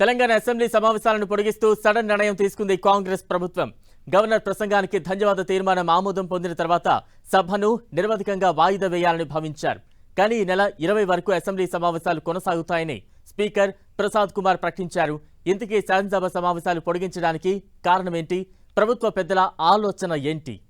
Telangana assembly సమావేశాలను పొడిగిస్తూ sudden నిర్ణయం తీసుకుంది కాంగ్రెస్ ప్రభుత్వం. గవర్నర్ ప్రసంగానికి ధన్యవాద తీర్మానం ఆమోదం పొందిన తర్వాత సభను నిరవధికంగా వాయిదా వేయాలని భావించారు. కానీ ఈ నెల ఇరవై వరకు అసెంబ్లీ సమావేశాలు కొనసాగుతాయని స్పీకర్ ప్రసాద్ కుమార్ ప్రకటించారు. ఇంతకీ శాసనసభ సమావేశాలు పొడిగించడానికి కారణమేంటి? ప్రభుత్వ పెద్దల ఆలోచన ఏంటి?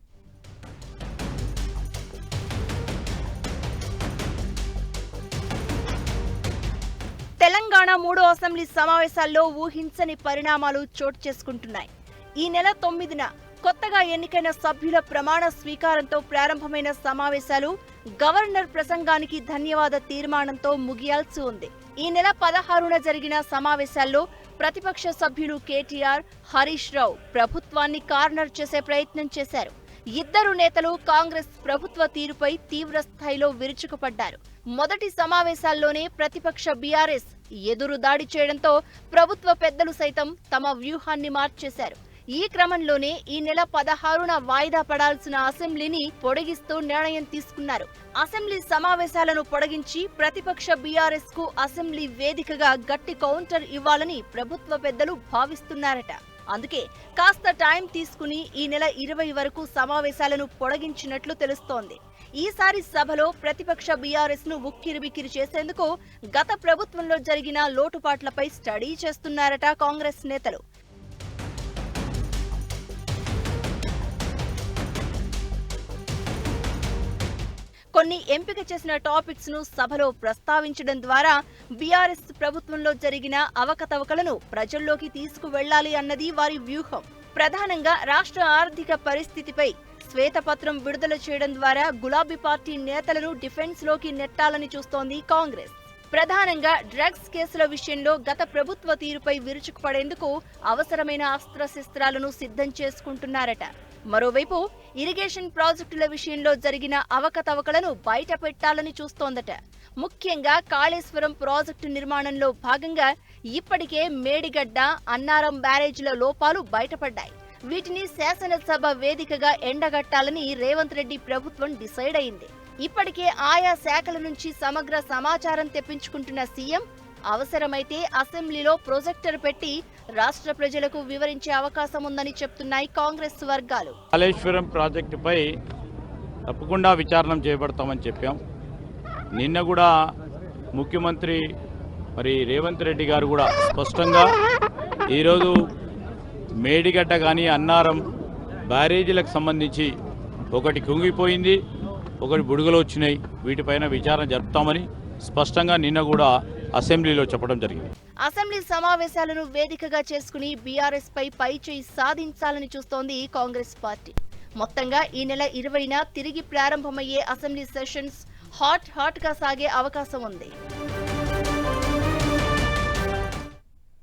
తెలంగాణ మూడో అసెంబ్లీ సమావేశాల్లో ఊహించని పరిణామాలు చోటు చేసుకుంటున్నాయి. ఈ నెల తొమ్మిదిన కొత్తగా ఎన్నికైన సభ్యుల ప్రమాణ స్వీకారంతో ప్రారంభమైన సమావేశాలు గవర్నర్ ప్రసంగానికి ధన్యవాద తీర్మానంతో ముగియాల్సి ఉంది. ఈ నెల పదహారున జరిగిన సమావేశాల్లో ప్రతిపక్ష సభ్యులు కేటీఆర్ హరీష్ రావు ప్రభుత్వాన్ని కార్నర్ చేసే ప్రయత్నం చేశారు. ఇద్దరు నేతలు కాంగ్రెస్ ప్రభుత్వ తీరుపై తీవ్ర స్థాయిలో విరుచుకుపడ్డారు. మొదటి సమావేశాల్లోనే ప్రతిపక్ష బీఆర్ఎస్ ఎదురు దాడి చేయడంతో ప్రభుత్వ పెద్దలు సైతం తమ వ్యూహాన్ని మార్చేశారు. ఈ క్రమంలోనే ఈ నెల పదహారున వాయిదా పడాల్సిన అసెంబ్లీని పొడిగిస్తూ నిర్ణయం తీసుకున్నారు. అసెంబ్లీ సమావేశాలను పొడిగించి ప్రతిపక్ష బీఆర్ఎస్కు అసెంబ్లీ వేదికగా గట్టి కౌంటర్ ఇవ్వాలని ప్రభుత్వ పెద్దలు భావిస్తున్నారట. అందుకే కాస్త టైం తీసుకుని ఈ నెల ఇరవై వరకు సమావేశాలను పొడిగించినట్లు తెలుస్తోంది. ఈసారి సభలో ప్రతిపక్ష బీఆర్ఎస్ను ఉక్కిరిబిక్కిరి చేసేందుకు గత ప్రభుత్వంలో జరిగిన లోటుపాట్లపై స్టడీ చేస్తున్నారట కాంగ్రెస్ నేతలు. కొన్ని ఎంపిక చేసిన టాపిక్స్ను సభలో ప్రస్తావించడం ద్వారా బీఆర్ఎస్ ప్రభుత్వంలో జరిగిన అవకతవకలను ప్రజల్లోకి తీసుకువెళ్ళాలి అన్నది వారి వ్యూహం. ప్రధానంగా రాష్ట్ర ఆర్థిక పరిస్థితిపై శ్వేతపత్రం విడుదల చేయడం ద్వారా గులాబీ పార్టీ నేతలను డిఫెన్స్లోకి నెట్టాలని చూస్తోంది కాంగ్రెస్. ప్రధానంగా డ్రగ్స్ కేసుల విషయంలో గత ప్రభుత్వ తీరుపై విరుచుకుపడేందుకు అవసరమైన అస్త్రశస్త్రాలను సిద్ధం చేసుకుంటున్నారట. మరోవైపు ఇరిగేషన్ ప్రాజెక్టుల విషయంలో జరిగిన అవకతవకలను బయట పెట్టాలని చూస్తోందట. ముఖ్యంగా కాళేశ్వరం ప్రాజెక్టు నిర్మాణంలో భాగంగా ఇప్పటికే మేడిగడ్డ అన్నారం బ్యారేజీల లోపాలు బయటపడ్డాయి. వీటిని శాసనసభ వేదికగా ఎండగట్టాలని రేవంత్ రెడ్డి ప్రభుత్వం డిసైడ్ అయింది. ఇప్పటికే ఆయా శాఖల నుంచి సమగ్ర సమాచారం తెప్పించుకుంటున్న సీఎం అవసరమైతే అసెంబ్లీలో ప్రొజెక్టర్ పెట్టి రాష్ట్ర ప్రజలకు వివరించే అవకాశం ఉందని చెప్తున్నాయి కాంగ్రెస్ వర్గాలు. కాళేశ్వరం ప్రాజెక్టుపై తప్పకుండా విచారణ చేపడతామని చెప్పాం. నిన్న కూడా ముఖ్యమంత్రి మరి రేవంత్ రెడ్డి గారు కూడా స్పష్టంగా ఈరోజు మేడిగడ్డ కానీ అన్నారం బ్యారేజీలకు సంబంధించి ఒకటి కుంగిపోయింది ఒకటి బుడుగలు వచ్చినాయి. వీటిపైన విచారణ జరుపుతామని స్పష్టంగా నిన్న కూడా అసెంబ్లీలో చెప్పడం జరిగింది. అసెంబ్లీ సమావేశాలను వేదికగా చేసుకుని బీఆర్ఎస్ పై పైచేయి సాధించాలని చూస్తోంది కాంగ్రెస్ పార్టీ. మొత్తంగా ఈ నెల ఇరవైన తిరిగి ప్రారంభమయ్యే అసెంబ్లీ సెషన్స్ హాట్ హాట్గా సాగే అవకాశం ఉంది.